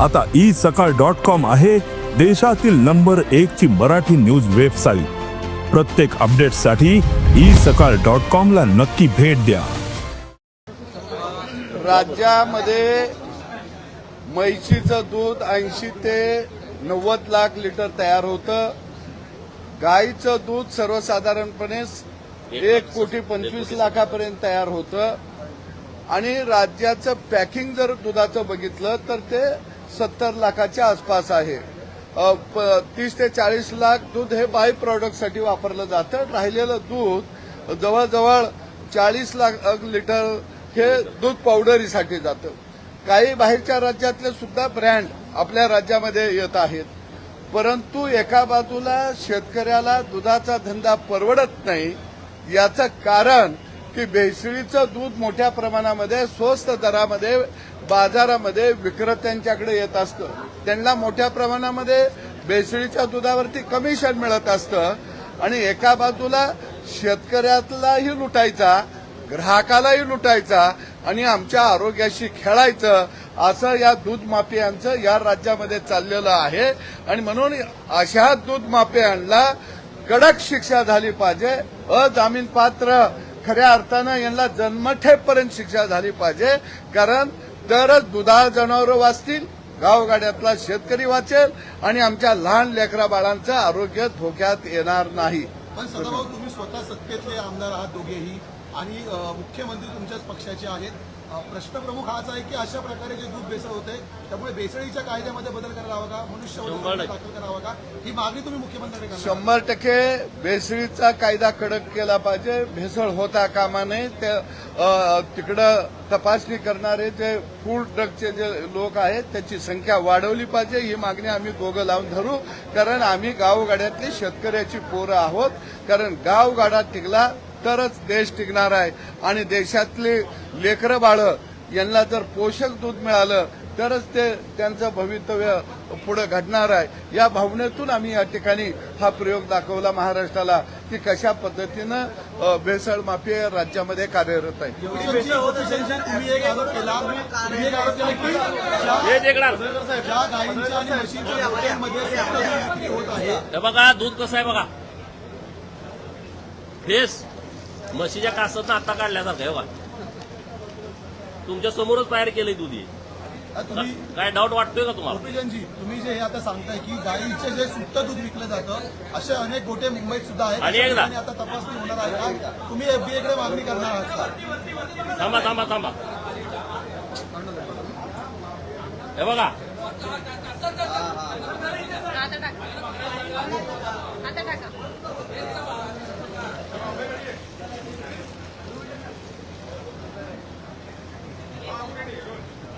आता ई सकाळ dot com आहे देशातील नंबर एक ची मराठी न्यूज वेबसाईट. प्रत्येक अपडेटसाठी ई सकाळ डॉट कॉम ला नक्की भेट द्या. राज्यामध्ये म्हैशीचं दूध ऐंशी ते नव्वद लाख लिटर तयार होतं. गाईचं दूध सर्वसाधारणपणे एक कोटी पंचवीस लाखापर्यंत तयार होतं. आणि राज्याचं पॅकिंग जर दुधाचं बघितलं तर ते सत्तर लाखाच्या आसपास आहे. प- तीस ते चाळीस लाख दूध हे बाय प्रॉडक्टसाठी वापरलं जातं. राहिलेलं दूध जवळजवळ चाळीस लाख लिटर हे दूध पावडरीसाठी जातं. काही बाहेरच्या राज्यातले सुद्धा ब्रँड आपल्या राज्यामध्ये येत आहेत. परंतु एका बाजूला शेतकऱ्याला दुधाचा धंदा परवडत नाही. याचं कारण की भेसळीचं दूध मोठ्या प्रमाणामध्ये स्वस्त दरामध्ये बाजारामध्ये विक्रेत्यांच्याकडे येत असतं. त्यांना मोठ्या प्रमाणामध्ये भेसळीच्या दुधावरती कमिशन मिळत असतं आणि एका बाजूला शेतकऱ्यालाही लुटायचा ग्राहकालाही लुटायचा आणि आमच्या आरोग्याशी खेळायचं असं या दूध माफियांचं या राज्यामध्ये चाललेलं आहे. आणि म्हणून अशा दूध माफियांना कडक शिक्षा झाली पाहिजे अजामीन पात्र खऱ्या अर्थानं यांना जन्मठेपर्यंत शिक्षा झाली पाहिजे. कारण तरच दुधाळ जनावरं वाचतील गावगाड्यातला शेतकरी वाचेल आणि आमच्या लहान लेकरा बाळांचं आरोग्य धोक्यात येणार नाही. पण सदाभाऊ तुम्ही स्वतः सत्तेतले आमदार आहात दोघेही. आणि मुख्यमंत्री तुमच्याच पक्षाचे आहेत. प्रश्न प्रमुख हाच आहे की अशा प्रकारे जे दूध बेसळ होते त्यामुळे बेसळीच्या कायद्यामध्ये बदल करायला हवा का मनुष्यवध दाखल करावा का? ही मागणी तुम्ही मुख्यमंत्र्यांकडे शंभर टक्के भेसळीचा कायदा कडक केला पाहिजे. भेसळ होता कामा नये. तिकडं तपासणी करणारे जे फूड ड्रगचे जे लोक आहेत त्याची संख्या वाढवली पाहिजे. ही मागणी आम्ही दोघं लावून धरू. कारण आम्ही गावगाड्यातली शेतकऱ्याची पोरं आहोत. कारण गावगाडा टिकला तरच देश टिकणार आहे. आणि देशातली लेकरं बाळं यांना जर पोषक दूध मिळालं तरच ते त्यांचं भवितव्य पुढे घडणार आहे. या भावनेतून आम्ही या ठिकाणी हा प्रयोग दाखवला महाराष्ट्राला की कशा पद्धतीनं भेसळ माफी राज्यामध्ये कार्यरत आहे. दूध बघा दूध कसं आहे बघा. फेस म्हशीच्या कासात आता काढल्यासारखं आहे बघा. तुमच्या समोरच तयार केलंय दूध हे. तुम्ही काय डाऊट वाटतोय का तुम्हाला? गोपीचंदजी तुम्ही जे हे आता सांगताय की गायीचे जे सुट्ट दूध विकलं जातं असे अनेक गोटे मुंबईत सुद्धा आहेत. आणि एकदा. आता तपासणी होणार आहे का तुम्ही एफडीए कडे मागणी करणार आहात का? थांबा थांबा थांबा. हे बघा. आता टाका. आता टाका गोपीचंदजी तुम्ही एफडीए कडे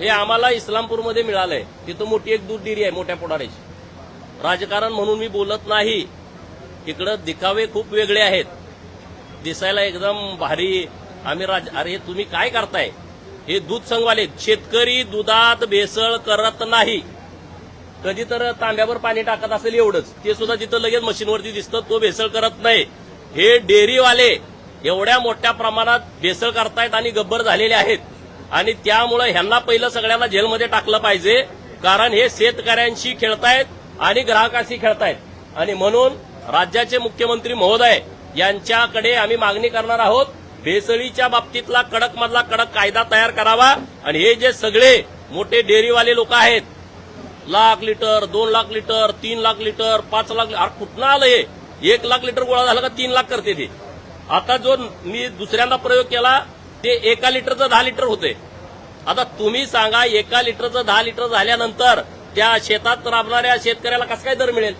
हे आम्हाला इस्लामपूरमध्ये मिळालंय. तिथं मोठी एक दूध डेअरी आहे मोठ्या पुढाऱ्याची राजकारण म्हणून मी बोलत नाही. इकडं दिखावे खूप वेगळे आहेत. दिसायला एकदम भारी. आम्ही राज अरे तुम्ही काय करताय? हे दूध संघवाले शेतकरी दुधात भेसळ करत नाही. कधी तर तांब्यावर पाणी टाकत असेल एवढंच. ते सुद्धा तिथं लगेच मशीनवरती दिसतं तो भेसळ करत नाही. हे डेअरीवाले एवढ्या मोठ्या प्रमाणात भेसळ करतायत आणि गब्बर झालेले आहेत. आणि त्यामुळे ह्यांना पहिलं सगळ्यांना जेलमध्ये टाकलं पाहिजे कारण हे शेतकऱ्यांशी खेळतायत आणि ग्राहकाशी खेळतायत. आणि म्हणून राज्याचे मुख्यमंत्री महोदय यांच्याकडे आम्ही मागणी करणार आहोत भेसळीच्या बाबतीतला कडक मधला कडक कायदा तयार करावा. आणि हे जे सगळे मोठे डेअरीवाले लोक आहेत लाख लिटर दोन लाख लिटर तीन लाख लिटर पाच लाख कुठनं आलं हे? एक लाख लिटर गोळा झाला का तीन लाख करते ते? आता जो मी दुसऱ्यांदा प्रयोग केला ते एका लिटरचं दहा लिटर होते. आता तुम्ही सांगा एका लिटरचं दहा लिटर झाल्यानंतर त्या शेतात राबणाऱ्या शेतकऱ्याला कसं काय दर मिळेल?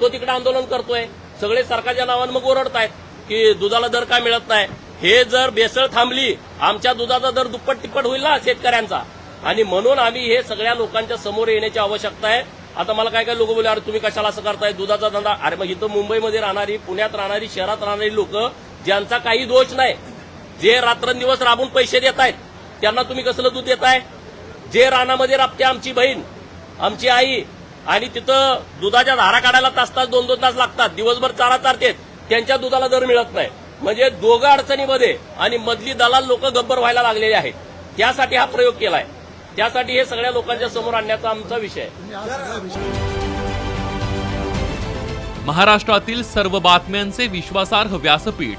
तो तिकडे आंदोलन करतोय. सगळे सरकारच्या नावानं मग ओरडतायत की दुधाला दर काय मिळत नाही? हे जर बेसळ थांबली आमच्या दुधाचा दर दुप्पट तिप्पट होईल ना शेतकऱ्यांचा. आणि म्हणून आम्ही हे सगळ्या लोकांच्या समोर येण्याची आवश्यकता आहे. आता मला काय काय लोक बोलले अरे तुम्ही कशाला असं करताय? दुधाचा धंदा अरे मग इथं मुंबईमध्ये राहणारी पुण्यात राहणारी शहरात राहणारी लोक ज्यांचा काही दोष नाही जे रात्रंदिवस राबून पैसे देत आहेत त्यांना तुम्ही कसलं दूध देताय? जे रानामध्ये राबते आमची बहीण आमची आई आणि तिथं दुधाच्या धारा काढायला तास तास दोन दोन तास लागतात दिवसभर चारा चारतेत त्यांच्या दुधाला दर मिळत नाही. म्हणजे दोघं अडचणीमध्ये आणि मधली दलाल लोक गब्बर व्हायला लागलेले आहेत. त्यासाठी हा प्रयोग केलाय. त्यासाठी हे सगळ्या लोकांच्या समोर आणण्याचा आमचा विषय विषय महाराष्ट्रातील सर्व बातम्यांचे विश्वासार्ह व्यासपीठ